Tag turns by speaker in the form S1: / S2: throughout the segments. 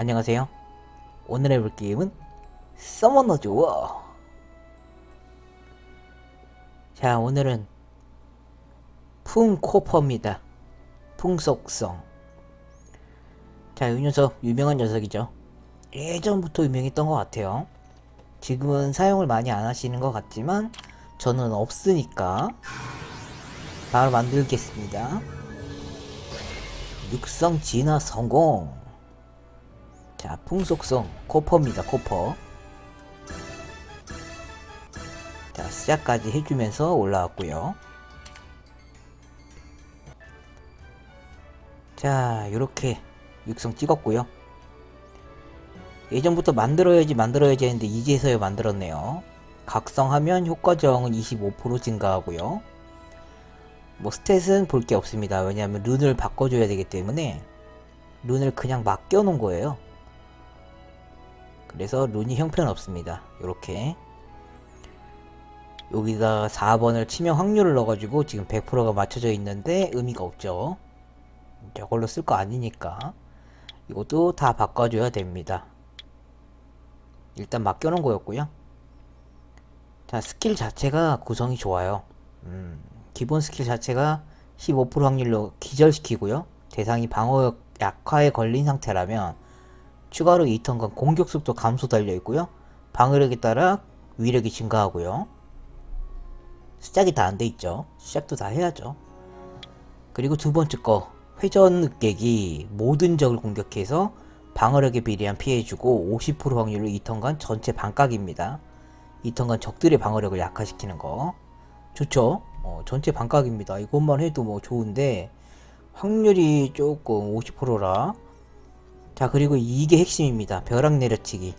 S1: 안녕하세요. 오늘 해볼 게임은 서머너죠. 자, 오늘은 풍코퍼입니다. 풍속성. 자, 이 녀석 유명한 녀석이죠. 예전부터 유명했던 것 같아요. 지금은 사용을 많이 안 하시는 것 같지만 저는 없으니까 바로 만들겠습니다. 육성 진화 성공. 자, 풍속성 코퍼입니다. 코퍼. 자, 시작까지 해주면서 올라왔고요. 자, 이렇게 육성 찍었고요. 예전부터 만들어야지 만들어야지 했는데 이제서야 만들었네요. 각성하면 효과 저항은 25% 증가하고요. 뭐 스탯은 볼 게 없습니다. 왜냐하면 룬을 바꿔줘야 되기 때문에 룬을 그냥 맡겨놓은 거예요. 그래서 룬이 형편없습니다. 요렇게 여기다 4번을 치명 확률을 넣어가지고 지금 100%가 맞춰져 있는데 의미가 없죠. 저걸로 쓸 거 아니니까 이것도 다 바꿔줘야 됩니다. 일단 맡겨놓은 거였고요. 자 스킬 자체가 구성이 좋아요. 음, 기본 스킬 자체가 15% 확률로 기절시키고요. 대상이 방어 약화에 걸린 상태라면 추가로 2턴간 공격 속도 감소 달려 있고요. 방어력에 따라 위력이 증가하고요. 시작이 다 안 돼 있죠. 시작도 다 해야죠. 그리고 두 번째 거 회전 늑객이 모든 적을 공격해서 방어력에 비례한 피해주고 50% 확률로 2턴간 전체 반각입니다. 2턴간 적들의 방어력을 약화시키는 거 좋죠. 어, 전체 반각입니다. 이것만 해도 뭐 좋은데 확률이 조금 50%라 자 그리고 이게 핵심입니다. 벼락 내려치기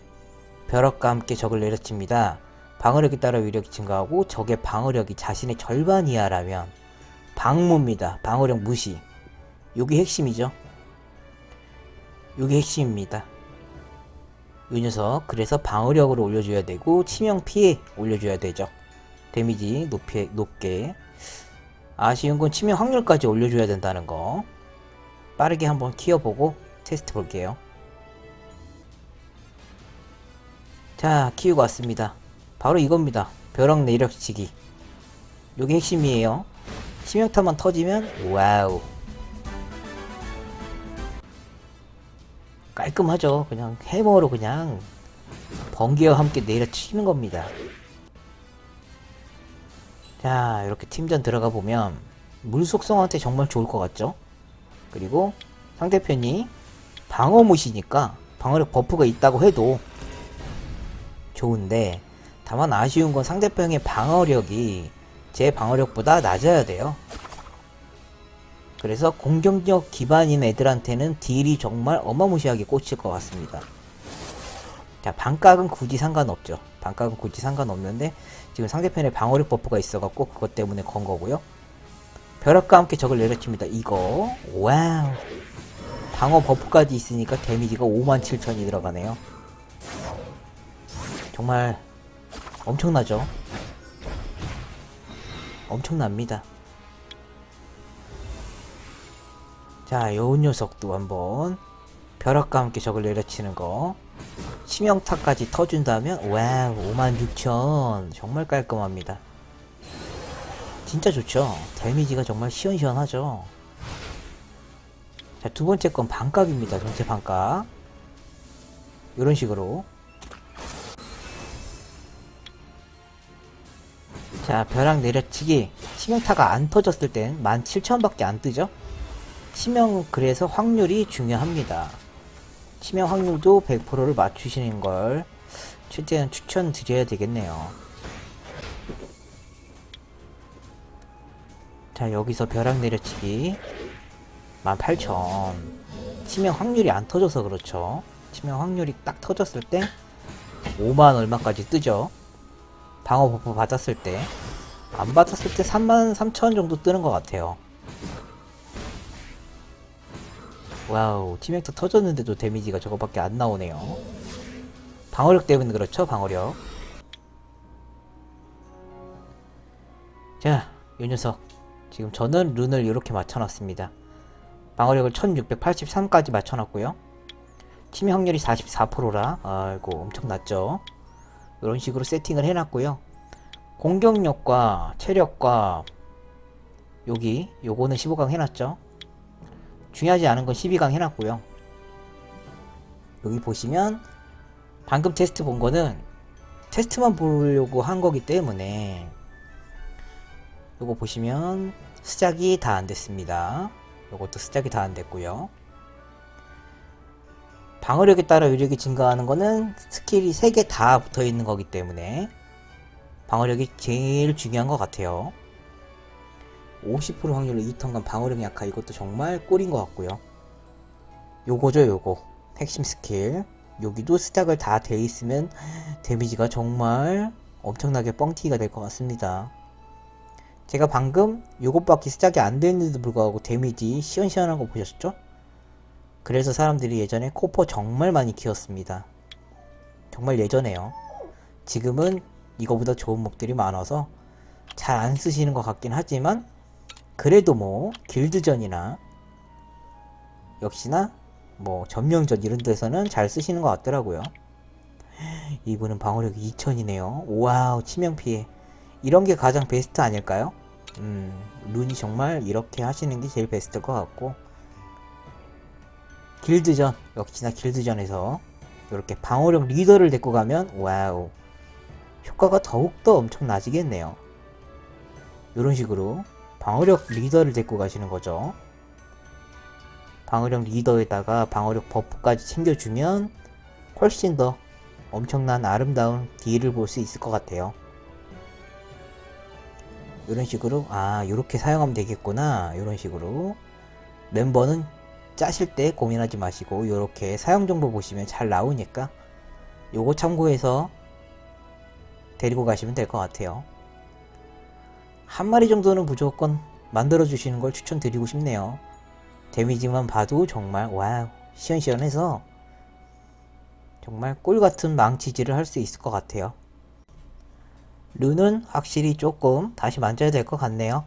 S1: 벼락과 함께 적을 내려칩니다. 방어력에 따라 위력이 증가하고 적의 방어력이 자신의 절반 이하라면 방무입니다. 방어력 무시 요게 핵심이죠. 요게 핵심입니다. 이 녀석 그래서 방어력을 올려줘야 되고 치명 피해 올려줘야 되죠. 데미지 높이, 높게 아쉬운 건 치명 확률까지 올려줘야 된다는 거 빠르게 한번 키워보고 테스트 볼게요. 자 키우고 왔습니다. 바로 이겁니다. 벼락 내력치기 요게 핵심이에요. 치명타만 터지면 와우 깔끔하죠. 그냥 해머로 그냥 번개와 함께 내려치는 겁니다. 자, 이렇게 팀전 들어가 보면 물 속성한테 정말 좋을 것 같죠? 그리고 상대편이 방어무시니까 방어력 버프가 있다고 해도 좋은데 다만 아쉬운 건 상대편의 방어력이 제 방어력보다 낮아야 돼요. 그래서 공격력 기반인 애들한테는 딜이 정말 어마무시하게 꽂힐 것 같습니다. 자, 반각은 굳이 상관없죠. 반각은 굳이 상관없는데 지금 상대편에 방어력 버프가 있어갖고 그것 때문에 건 거고요. 벼락과 함께 적을 내려칩니다. 이거 와우 방어 버프까지 있으니까 데미지가 57,000이 들어가네요. 정말 엄청나죠? 엄청납니다. 자, 요 녀석도 한번 벼락과 함께 적을 내려치는 거 치명타까지 터준다면 와우 56,000 정말 깔끔합니다. 진짜 좋죠. 데미지가 정말 시원시원하죠. 자, 두 번째 건 반각입니다. 전체 반각. 이런 식으로. 자, 벼락 내려치기. 치명타가 안 터졌을 땐 17,000밖에 안 뜨죠? 치명, 그래서 확률이 중요합니다. 치명 확률도 100%를 맞추시는 걸 최대한 추천드려야 되겠네요. 자, 여기서 벼락 내려치기. 18,000. 치명 확률이 안 터져서 그렇죠. 치명 확률이 딱 터졌을 때 5만 얼마까지 뜨죠. 방어 버프 받았을 때. 안 받았을 때 3만 3천 정도 뜨는 것 같아요. 와우, 치명타 터졌는데도 데미지가 저거밖에 안 나오네요. 방어력 때문에 그렇죠, 방어력. 자, 이 녀석. 지금 저는 룬을 이렇게 맞춰놨습니다. 방어력을 1683까지 맞춰놨고요. 치명 확률이 44%라. 아이고 엄청 낮죠. 이런 식으로 세팅을 해놨고요. 공격력과 체력과 여기 요거는 15강 해놨죠. 중요하지 않은 건 12강 해놨고요. 여기 보시면 방금 테스트 본 거는 테스트만 보려고 한 거기 때문에 요거 보시면 시작이 다 안 됐습니다 요것도 시작이 다 안 됐고요. 방어력에 따라 위력이 증가하는 거는 스킬이 3개 다 붙어 있는 거기 때문에 방어력이 제일 중요한 것 같아요. 50% 확률로 2턴간 방어력이 약하 이것도 정말 꿀인 것 같고요. 요거죠 요거. 핵심 스킬. 여기도 스탁을 다 돼 있으면 데미지가 정말 엄청나게 뻥튀기가 될 것 같습니다 제가 방금 요것밖에 시작이 안 됐는데도 불구하고 데미지 시원시원한 거 보셨죠? 그래서 사람들이 예전에 코퍼 정말 많이 키웠습니다. 정말 예전에요. 지금은 이거보다 좋은 목들이 많아서 잘 안 쓰시는 것 같긴 하지만 그래도 뭐 길드전이나 역시나 뭐 점령전 이런 데서는 잘 쓰시는 것 같더라고요. 이분은 방어력이 2000이네요. 와우 치명 피해. 이런 게 가장 베스트 아닐까요? 음, 룬이 정말 이렇게 하시는 게 제일 베스트일 것 같고 길드전 역시나 길드전에서 이렇게 방어력 리더를 데리고 가면 와우 효과가 더욱더 엄청 나지겠네요. 이런 식으로 방어력 리더를 데리고 가시는 거죠. 방어력 리더에다가 방어력 버프까지 챙겨주면 훨씬 더 엄청난 아름다운 딜을 볼 수 있을 것 같아요 이런 식으로? 아 이렇게 사용하면 되겠구나. 이런 식으로. 멤버는 짜실 때 고민하지 마시고 이렇게 사용 정보 보시면 잘 나오니까 요거 참고해서 데리고 가시면 될 것 같아요. 한 마리 정도는 무조건 만들어 주시는 걸 추천드리고 싶네요. 데미지만 봐도 정말 와우 시원시원해서 정말 꿀 같은 망치질을 할 수 있을 것 같아요 룬은 확실히 조금 다시 만져야 될 것 같네요.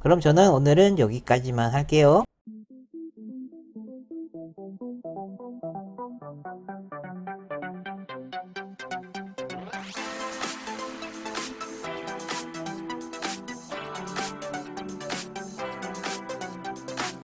S1: 그럼 저는 오늘은 여기까지만 할게요.